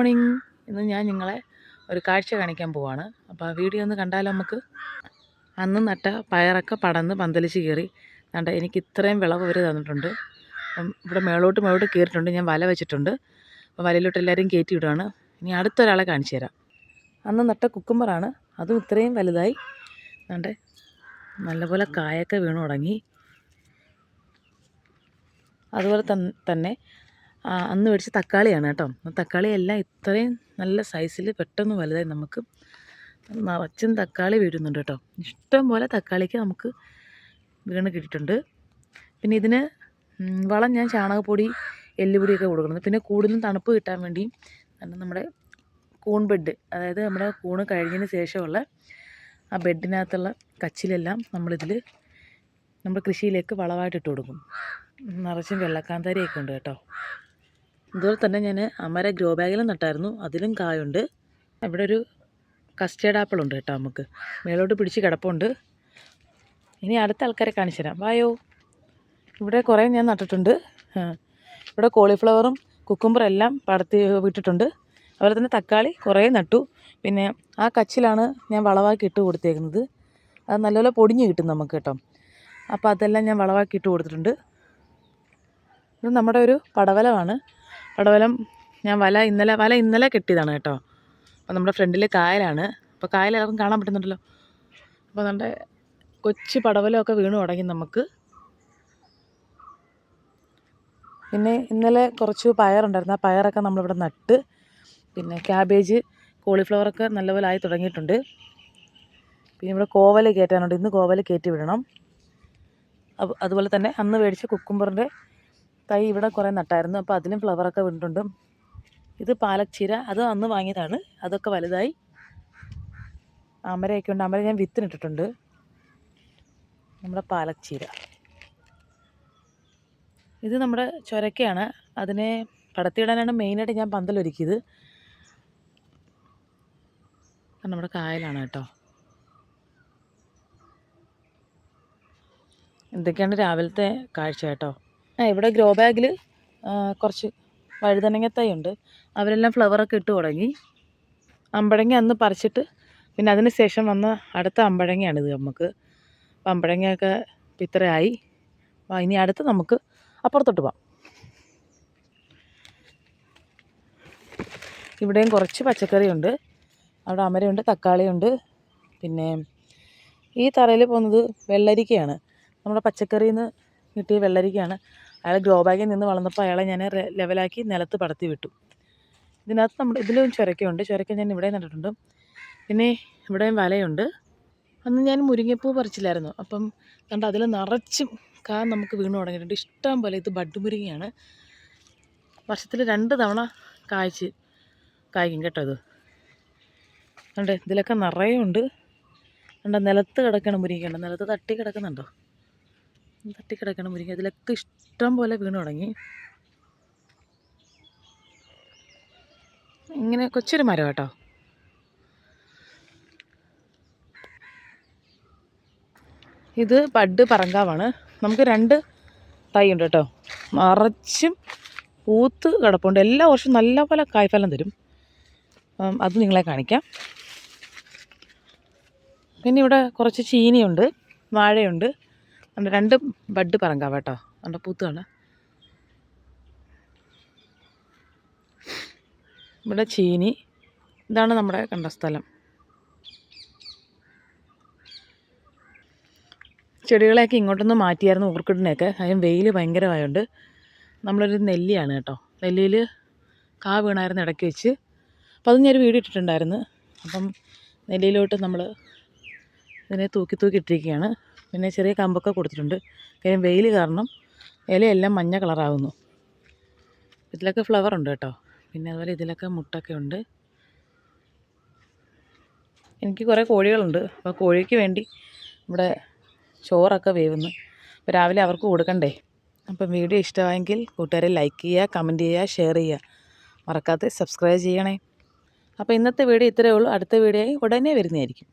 Morning. ഇന്ന് ഞാൻ നിങ്ങളെ ഒരു കാഴ്ച കാണിക്കാൻ പോവാണ്. അപ്പോൾ ആ വീഡിയോ ഒന്ന് കണ്ടാലോ നമുക്ക്? അന്ന് നട്ട പയറൊക്കെ പടന്ന് പന്തലിച്ച് കയറി കണ്ട എനിക്ക് ഇത്രയും വിളവ് അവർ തന്നിട്ടുണ്ട്. അപ്പം ഇവിടെ മേളോട്ട് മേളോട്ട് കയറിയിട്ടുണ്ട് ഞാൻ വല വെച്ചിട്ടുണ്ട്. അപ്പോൾ വലയിലോട്ട് എല്ലാവരും കയറ്റി വിടുകയാണ് ഇനി അടുത്തൊരാളെ കാണിച്ചു തരാം. അന്ന് നട്ട കുക്കുമ്പറാണ്. അതും ഇത്രയും വലുതായി. കണ്ടേ നല്ലപോലെ കായൊക്കെ വീണു തുടങ്ങി. അതുപോലെ തന്നെ അന്ന് മേടിച്ച തക്കാളിയാണ് കേട്ടോ. ആ തക്കാളി എല്ലാം ഇത്രയും നല്ല സൈസിൽ പെട്ടെന്ന് വലുതായി നമുക്ക് നിറച്ചും തക്കാളി വീഴുന്നുണ്ട് കേട്ടോ. ഇഷ്ടം പോലെ തക്കാളിക്ക് നമുക്ക് വീണ് കിട്ടിയിട്ടുണ്ട്. പിന്നെ ഇതിന് വളം ഞാൻ ചാണകപ്പൊടി എല്ലുപൊടിയൊക്കെ കൊടുക്കുന്നത് പിന്നെ കൂടുതലും തണുപ്പ് കിട്ടാൻ വേണ്ടി നമ്മുടെ കൂൺ ബെഡ് അതായത് നമ്മുടെ കൂണ് കഴിഞ്ഞതിന് ശേഷമുള്ള ആ ബെഡിനകത്തുള്ള കച്ചിലെല്ലാം നമ്മളിതിൽ നമ്മുടെ കൃഷിയിലേക്ക് വളമായിട്ട് ഇട്ട് കൊടുക്കും. നിറച്ചും വെള്ളക്കാന്താരിയൊക്കെ ഉണ്ട് കേട്ടോ. ഇതുപോലെ തന്നെ ഞാൻ അമര ഗ്രോ ബാഗിലും നട്ടായിരുന്നു. അതിലും കായുണ്ട്. ഇവിടെ ഒരു കസ്റ്റേർഡ് ആപ്പിൾ ഉണ്ട് കേട്ടോ നമുക്ക്. മേലോട്ട് പിടിച്ച് കിടപ്പുണ്ട്. ഇനി അടുത്ത ആൾക്കാരെ കാണിച്ചു തരാം. വായോ. ഇവിടെ കുറേ ഞാൻ നട്ടിട്ടുണ്ട്. ഇവിടെ കോളിഫ്ലവറും കുക്കുംബറും എല്ലാം പടത്തി വിട്ടിട്ടുണ്ട്. അതുപോലെ തന്നെ തക്കാളി കുറേ നട്ടു. പിന്നെ ആ കച്ചിലാണ് ഞാൻ വളവാക്കി ഇട്ട് കൊടുത്തേക്കുന്നത്. അത് നല്ലപോലെ പൊടിഞ്ഞ് കിട്ടും നമുക്ക് കേട്ടോ. അപ്പോൾ അതെല്ലാം ഞാൻ വളവാക്കി ഇട്ട് കൊടുത്തിട്ടുണ്ട്. ഇത് നമ്മുടെ ഒരു പടവലമാണ്. പടവലം ഞാൻ വല ഇന്നലെ വല ഇന്നലെ കെട്ടിയതാണ് കേട്ടോ. അപ്പോൾ നമ്മുടെ ഫ്രണ്ടിൽ കായലാണ്. അപ്പോൾ കായൽ എല്ലാവർക്കും കാണാൻ പറ്റുന്നുണ്ടല്ലോ. അപ്പോൾ നമ്മുടെ കൊച്ചു പടവലമൊക്കെ വീണു തുടങ്ങി നമുക്ക്. പിന്നെ ഇന്നലെ കുറച്ച് പയറുണ്ടായിരുന്നു ആ പയറൊക്കെ നമ്മളിവിടെ നട്ട് പിന്നെ ക്യാബേജ് കോളിഫ്ലവറൊക്കെ നല്ലപോലെ ആയി തുടങ്ങിയിട്ടുണ്ട്. പിന്നെ ഇവിടെ കോവൽ കയറ്റാനുണ്ട്. ഇന്ന് കോവൽ കയറ്റി വിടണം. അതുപോലെ തന്നെ അന്ന് മേടിച്ച കുക്കുംബറിന്റെ തൈ ഇവിടെ കുറേ നട്ടായിരുന്നു. അപ്പോൾ അതിലും ഫ്ലവറൊക്കെ വീണിട്ടുണ്ട്. ഇത് പാലക് ചീര അത് അന്ന് വാങ്ങിയതാണ്. അതൊക്കെ വലുതായി. അമരയൊക്കെ ഉണ്ട്. അമര ഞാൻ വിത്തിനിട്ടിട്ടുണ്ട്. നമ്മുടെ പാലക് ചീര ഇത് നമ്മുടെ ചൊരക്കയാണ്. അതിനെ പടത്തിയിടാനാണ് മെയിനായിട്ട് ഞാൻ പന്തലൊരുക്കിയത്. നമ്മുടെ കായലാണ് കേട്ടോ. എന്തൊക്കെയാണ് രാവിലത്തെ കാഴ്ച കേട്ടോ? ആ ഇവിടെ ഗ്രോ ബാഗിൽ കുറച്ച് വഴുതനങ്ങ തൈ ഉണ്ട് അവരെല്ലാം ഫ്ലവറൊക്കെ ഇട്ട് തുടങ്ങി. അമ്പഴങ്ങ അന്ന് പറിച്ചിട്ട് പിന്നെ അതിന് ശേഷം വന്ന അടുത്ത അമ്പഴങ്ങയാണിത് നമുക്ക്. അപ്പം അമ്പഴങ്ങയൊക്കെ ഇത്രയായി ഇനി അടുത്ത് നമുക്ക് അപ്പുറത്തോട്ട് പോവാം. ഇവിടെയും കുറച്ച് പച്ചക്കറിയുണ്ട്. അവിടെ അമരയുണ്ട് തക്കാളിയുണ്ട്. പിന്നെ ഈ തറയിൽ പോകുന്നത് വെള്ളരിക്കയാണ്. നമ്മുടെ പച്ചക്കറിയിൽ നിന്ന് കിട്ടിയ വെള്ളരിക്കയാണ്. അയാൾ ഗ്രോ ബാഗിൽ നിന്ന് വളർന്നപ്പോൾ അയാളെ ഞാൻ ലെവലാക്കി നിലത്ത് പടത്തി വിട്ടു. ഇതിനകത്ത് നമ്മൾ ഇതിലും ചുരക്കയുണ്ട്. ചുരക്ക ഞാൻ ഇവിടെ നട്ടിട്ടുണ്ട്. പിന്നെ ഇവിടെയും വലയുണ്ട്. അന്ന് ഞാൻ മുരിങ്ങപ്പൂ പറിച്ചില്ലായിരുന്നു. അപ്പം കണ്ട് അതിൽ നിറച്ചും കാ നമുക്ക് വീണ് തുടങ്ങിയിട്ടുണ്ട്. ഇഷ്ടം പോലെ ഇത് ബഡ് മുരിങ്ങയാണ് വർഷത്തിൽ രണ്ട് തവണ കായ്ച്ച് കായ്ക്കും കേട്ടോ ഇത്. കണ്ടേ ഇതിലൊക്കെ നിറയെ ഉണ്ട് കണ്ട നിലത്ത് കിടക്കണം മുരിങ്ങയുണ്ട്. നിലത്ത് തട്ടി കിടക്കുന്നുണ്ടോ? തട്ടി കിടക്കണ മുരിങ്ങ. അതിലൊക്കെ ഇഷ്ടം പോലെ വീണ് തുടങ്ങി. ഇങ്ങനെ കൊച്ചൊരു മരം കേട്ടോ. ഇത് പഡ് പറങ്കാവാണ്. നമുക്ക് രണ്ട് തൈ ഉണ്ട് കേട്ടോ. നിറച്ചും പൂത്ത് കിടപ്പുണ്ട്. എല്ലാ വർഷവും നല്ല പോലെ കായ്ഫലം തരും. അത് നിങ്ങളെ കാണിക്കാം. പിന്നെ ഇവിടെ കുറച്ച് ചീനിയുണ്ട് വാഴയുണ്ട്. ഉണ്ട് രണ്ട് ബഡ് പറങ്കാവ് കേട്ടോ. ഉണ്ട് പൂത്താണ് ഇവിടെ ചീനി. ഇതാണ് നമ്മുടെ കണ്ട സ്ഥലം. ചെടികളെയൊക്കെ ഇങ്ങോട്ടൊന്ന് മാറ്റിയായിരുന്നു ഓർക്കിഡിനെയൊക്കെ. അതിന് വെയിൽ ഭയങ്കരമായതുകൊണ്ട് നമ്മളൊരു നെല്ലിയാണ് കേട്ടോ. നെല്ലിയിൽ കാ വീണായിരുന്നു ഇടയ്ക്ക് വെച്ച്. അപ്പോൾ അത് ഞാനൊരു വീഡിയോ ഇട്ടിട്ടുണ്ടായിരുന്നു. അപ്പം നെല്ലിയിലോട്ട് നമ്മൾ ഇതിനെ തൂക്കി തൂക്കി ഇട്ടിരിക്കുകയാണ്. പിന്നെ ചെറിയ കമ്പൊക്കെ കൊടുത്തിട്ടുണ്ട്. കാര്യം വെയിൽ കാരണം ഇലയെല്ലാം മഞ്ഞ കളറാവുന്നു. ഇതിലൊക്കെ ഫ്ലവർ ഉണ്ട് കേട്ടോ. പിന്നെ അതുപോലെ ഇതിലൊക്കെ മുട്ടൊക്കെ ഉണ്ട്. എനിക്ക് കുറേ കോഴികളുണ്ട്. അപ്പോൾ കോഴിക്ക് വേണ്ടി ഇവിടെ ചോറൊക്കെ വേവുന്നു. അപ്പോൾ രാവിലെ അവർക്ക് കൊടുക്കണ്ടേ? അപ്പം വീഡിയോ ഇഷ്ടമായെങ്കിൽ കൂട്ടുകാരെ ലൈക്ക് ചെയ്യുക കമന്റ് ചെയ്യുക ഷെയർ ചെയ്യുക. മറക്കാതെ സബ്സ്ക്രൈബ് ചെയ്യണേ. അപ്പോൾ ഇന്നത്തെ വീഡിയോ ഇത്രയേ ഉള്ളൂ. അടുത്ത വീഡിയോ ഉടനെ വരുന്നതായിരിക്കും.